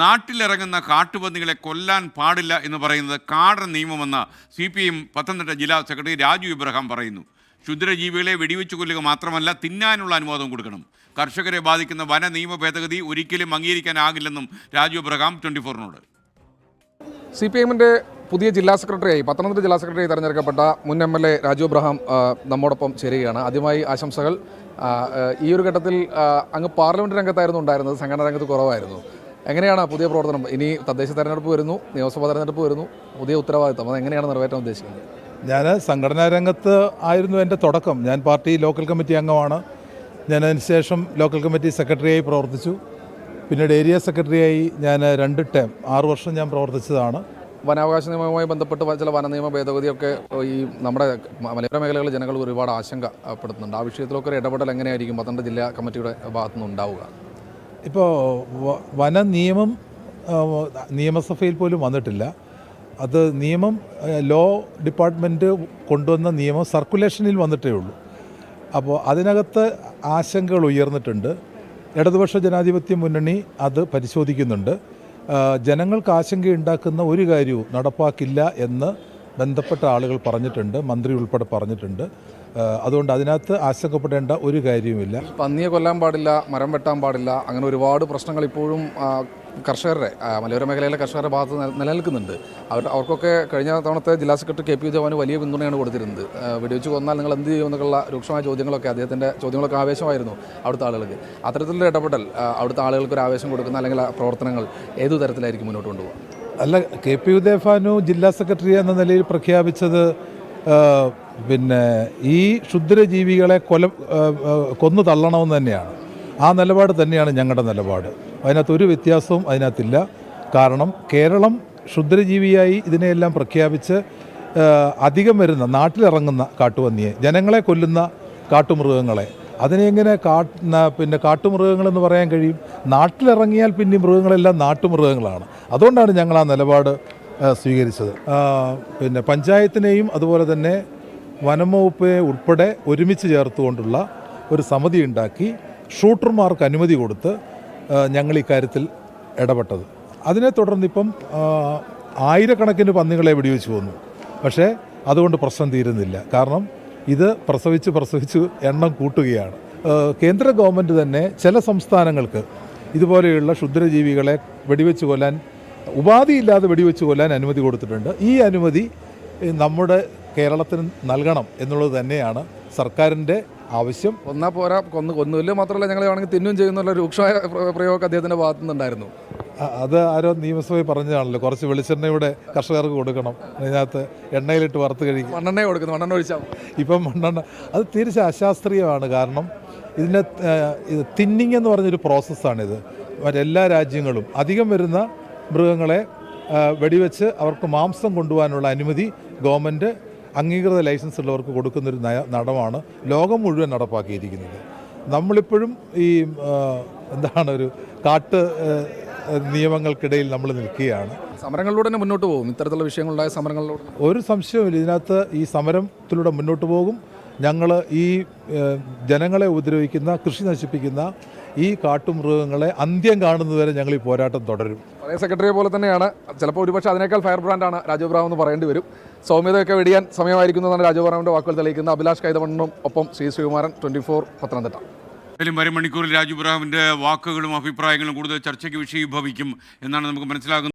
നാട്ടിലിറങ്ങുന്ന കാട്ടുപന്നികളെ കൊല്ലാൻ പാടില്ല എന്ന് പറയുന്നത് കാടൻ നിയമമെന്ന് സി പി എം പത്തനംതിട്ട ജില്ലാ സെക്രട്ടറി രാജു ഇബ്രഹാം പറയുന്നു. ക്ഷുദ്രജീവികളെ വെടിവെച്ച് കൊല്ലുക മാത്രമല്ല തിന്നാനുള്ള അനുവാദം കൊടുക്കണം. കർഷകരെ ബാധിക്കുന്ന വന നിയമ ഭേദഗതി ഒരിക്കലും അംഗീകരിക്കാനാകില്ലെന്നും രാജു ഇബ്രഹാം ട്വന്റി ഫോറിനോട് സി പി എമ്മിന്റെ പുതിയ ജില്ലാ സെക്രട്ടറിയായി പത്തനംതിട്ട ജില്ലാ സെക്രട്ടറിയായി തെരഞ്ഞെടുക്കപ്പെട്ട മുൻ M L A Raju Abraham നമ്മോടൊപ്പം ചേരുകയാണ്. ആദ്യമായി ആശംസകൾ. ഈ ഒരു ഘട്ടത്തിൽ അങ്ങ് പാർലമെന്റ് രംഗത്തായിരുന്നു ഉണ്ടായിരുന്നത്. സംഘടനാ രംഗത്ത് കുറവായിരുന്നു. എങ്ങനെയാണ് പുതിയ പ്രവർത്തനം? ഇനി തദ്ദേശ തെരഞ്ഞെടുപ്പ് വരുന്നു നിയമസഭാ തെരഞ്ഞെടുപ്പ് വരുന്നു. പുതിയ ഉത്തരവാദിത്തം അത് എങ്ങനെയാണ് നിറവേറ്റാൻ ഉദ്ദേശിക്കുന്നത്? ഞാൻ സംഘടനാ രംഗത്ത് ആയിരുന്നു എന്റെ തുടക്കം. ഞാൻ പാർട്ടി ലോക്കൽ കമ്മിറ്റി അംഗമാണ്. ഞാൻ അതിനുശേഷം ലോക്കൽ കമ്മിറ്റി സെക്രട്ടറിയായി പ്രവർത്തിച്ചു. പിന്നീട് ഏരിയ സെക്രട്ടറിയായി ഞാൻ രണ്ട് ടേം ആറ് വർഷം ഞാൻ പ്രവർത്തിച്ചതാണ്. വനാവകാശ നിയമവുമായി ബന്ധപ്പെട്ട് ചില വന നിയമ ഭേദഗതിയൊക്കെ ഈ നമ്മുടെ മലയോര മേഖലകളിലെ ജനങ്ങൾ ഒരുപാട് ആശങ്കപ്പെടുത്തുന്നുണ്ട് ആ വിഷയത്തിലൊക്കെ ഒരു ഇടപെടൽ എങ്ങനെയായിരിക്കും? പത്തനംതിട്ട ജില്ലാ കമ്മിറ്റിയുടെ ഭാഗത്തുനിന്ന് ഉണ്ടാവുക ഇപ്പോൾ വന നിയമം നിയമസഭയിൽ പോലും വന്നിട്ടില്ല. അത് നിയമം ലോ ഡിപ്പാർട്ട്മെന്റ് കൊണ്ടുവന്ന നിയമം സർക്കുലേഷനിൽ വന്നിട്ടേ ഉള്ളൂ. അപ്പോൾ അതിനകത്ത് ആശങ്കകൾ ഉയർന്നിട്ടുണ്ട്. ഇടതുപക്ഷ ജനാധിപത്യ മുന്നണി അത് പരിശോധിക്കുന്നുണ്ട്. ജനങ്ങൾക്ക് ആശങ്കയുണ്ടാക്കുന്ന ഒരു കാര്യവും നടപ്പാക്കില്ല എന്ന് ബന്ധപ്പെട്ട ആളുകൾ പറഞ്ഞിട്ടുണ്ട് മന്ത്രി ഉൾപ്പെടെ പറഞ്ഞിട്ടുണ്ട്. അതുകൊണ്ട് അതിനകത്ത് ആശങ്കപ്പെടേണ്ട ഒരു കാര്യവുമില്ല. പന്നിയെ കൊല്ലാൻ പാടില്ല മരം വെട്ടാൻ പാടില്ല അങ്ങനെ ഒരുപാട് പ്രശ്നങ്ങൾ ഇപ്പോഴും കർഷകരുടെ മലയോര മേഖലയിലെ കർഷകരുടെ ഭാഗത്ത് നിലനിൽക്കുന്നുണ്ട്. അവർ അവർക്കൊക്കെ കഴിഞ്ഞ തവണത്തെ ജില്ലാ സെക്രട്ടറി കെ പി ജവാന് വലിയ പിന്തുണയാണ് കൊടുത്തിരുന്നത്. വെടിവെച്ച് കൊന്നാൽ നിങ്ങൾ എന്ത് ചെയ്യും എന്നൊക്കെയുള്ള രൂക്ഷമായ ചോദ്യങ്ങളൊക്കെ അദ്ദേഹത്തിന്റെ ചോദ്യങ്ങളൊക്കെ ആവേശമായിരുന്നു അവിടുത്തെ ആളുകൾക്ക്. അത്തരത്തിലുള്ള ഇടപെടൽ അവിടുത്തെ ആളുകൾക്ക് ഒരു ആവേശം കൊടുക്കുന്ന അല്ലെങ്കിൽ പ്രവർത്തനങ്ങൾ ഏതു തരത്തിലായിരിക്കും മുന്നോട്ട് കൊണ്ടുപോകുക? അല്ല കെ പി ഉദയഫാനു ജില്ലാ സെക്രട്ടറി എന്ന നിലയിൽ പ്രഖ്യാപിച്ചത് പിന്നെ ഈ ക്ഷുദ്രജീവികളെ കൊല കൊന്നു തള്ളണമെന്ന് തന്നെയാണ്. ആ നിലപാട് തന്നെയാണ് ഞങ്ങളുടെ നിലപാട്. അതിനകത്ത് ഒരു വ്യത്യാസവും അതിനകത്തില്ല. കാരണം കേരളം ക്ഷുദ്രജീവിയായി ഇതിനെയെല്ലാം പ്രഖ്യാപിച്ച് അധികം വരുന്ന നാട്ടിലിറങ്ങുന്ന കാട്ടുപന്നിയെ ജനങ്ങളെ കൊല്ലുന്ന കാട്ടുമൃഗങ്ങളെ അതിനെങ്ങനെ കാട്ട് പിന്നെ കാട്ടുമൃഗങ്ങളെന്ന് പറയാൻ കഴിയും? നാട്ടിലിറങ്ങിയാൽ പിന്നെ മൃഗങ്ങളെല്ലാം നാട്ടുമൃഗങ്ങളാണ്. അതുകൊണ്ടാണ് ഞങ്ങൾ ആ നിലപാട് സ്വീകരിച്ചത്. പിന്നെ പഞ്ചായത്തിനെയും അതുപോലെ തന്നെ വനം വകുപ്പിനെ ഉൾപ്പെടെ ഒരുമിച്ച് ചേർത്തുകൊണ്ടുള്ള ഒരു സമിതി ഉണ്ടാക്കി ഷൂട്ടർമാർക്ക് അനുമതി കൊടുത്ത് ഞങ്ങൾ ഇക്കാര്യത്തിൽ ഇടപെട്ടത്. അതിനെ തുടർന്ന് ഇപ്പം ആ, ആയിരക്കണക്കിന് പന്നികളെ വെടിവെച്ച് കൊന്നു. പക്ഷേ അതുകൊണ്ട് പ്രശ്നം തീരുന്നില്ല. കാരണം ഇത് പ്രസവിച്ച് പ്രസവിച്ച് എണ്ണം കൂട്ടുകയാണ്. കേന്ദ്ര ഗവൺമെന്റ് തന്നെ ചില സംസ്ഥാനങ്ങൾക്ക് ഇതുപോലെയുള്ള ക്ഷുദ്രജീവികളെ വെടിവെച്ച് കൊല്ലാൻ ഉപാധിയില്ലാതെ വെടിവെച്ച് കൊല്ലാൻ അനുമതി കൊടുത്തിട്ടുണ്ട്. ഈ അനുമതി നമ്മുടെ കേരളത്തിന് നൽകണം എന്നുള്ളത് തന്നെയാണ് സർക്കാരിന്റെ ആവശ്യം. ഒന്നാ പോരാ കൊന്നു കൊന്നുമില്ല മാത്രമല്ല ഞങ്ങൾ വേണമെങ്കിൽ തിന്നും ചെയ്യുന്നുള്ള രൂക്ഷമായ പ്രയോഗം അദ്ദേഹത്തിന്റെ ഭാഗത്തു നിന്നുണ്ടായിരുന്നു അത് ആരോ നിയമസഭയിൽ പറഞ്ഞതാണല്ലോ കുറച്ച് വെളിച്ചെണ്ണയുടെ കർഷകർക്ക് കൊടുക്കണം അതിനകത്ത് എണ്ണയിലിട്ട് വറുത്ത് കഴിക്കും. മണ്ണെണ്ണ കൊടുക്കുന്നു മണ്ണെണ്ണ ഒഴിച്ചാൽ ഇപ്പം മണ്ണെണ്ണ അത് തിരിച്ച് അശാസ്ത്രീയമാണ് കാരണം ഇതിന്റെ ഇത് തിന്നിങ് എന്ന് പറഞ്ഞൊരു പ്രോസസ്സാണിത് മറ്റെല്ലാ രാജ്യങ്ങളും അധികം വരുന്ന മൃഗങ്ങളെ വെടിവെച്ച് അവർക്ക് മാംസം കൊണ്ടുപോകാനുള്ള അനുമതി ഗവൺമെന്റ് അംഗീകൃത ലൈസൻസ് ഉള്ളവർക്ക് കൊടുക്കുന്നൊരു നയ നടമാണ് ലോകം മുഴുവൻ നടപ്പാക്കിയിരിക്കുന്നത്. നമ്മളിപ്പോഴും ഈ എന്താണ് ഒരു കാട്ട് നിയമങ്ങൾക്കിടയിൽ നമ്മൾ നിൽക്കുകയാണ്. സമരങ്ങളിലൂടെ തന്നെ മുന്നോട്ട് പോകും. ഇത്തരത്തിലുള്ള വിഷയങ്ങളുണ്ടായ സമരങ്ങളിലൂടെ. ഒരു സംശയവുമില്ല. ഇതിനകത്ത് ഈ സമരത്തിലൂടെ മുന്നോട്ട് പോകും. ഞങ്ങൾ ഈ ജനങ്ങളെ ഉപദ്രവിക്കുന്ന കൃഷി നശിപ്പിക്കുന്ന ഈ കാട്ടുമൃഗങ്ങളെ അന്ത്യം കാണുന്നതുവരെ ഞങ്ങൾ ഈ പോരാട്ടം തുടരും. പഴയ സെക്രട്ടറിയെ പോലെ തന്നെയാണ്. ചിലപ്പോൾ ഒരുപക്ഷെ അതിനേക്കാൾ ഫയർ ബ്രാൻഡാണ് രാജീവ് റാവു എന്ന് പറയേണ്ടി വരും. സൗമ്യതയൊക്കെ വെടിയാൻ സമയമായിരിക്കുന്നതാണ് രാജീവ് റാവുവിന്റെ വാക്കുകൾ തെളിയിക്കുന്നത് അഭിലാഷ് കൈതവണ്ണനും ഒപ്പം ശ്രീ ശ്രീകുമാരൻ ട്വന്റി ഫോർ പത്തനംതിട്ട. എന്തായാലും വരും മണിക്കൂറിൽ രാജു ഇബ്രാഹിമിന്റെ വാക്കുകളും അഭിപ്രായങ്ങളും കൂടുതൽ ചർച്ചയ്ക്ക് വിഷയീഭവിക്കും എന്നാണ് നമുക്ക് മനസ്സിലാകുന്നത്.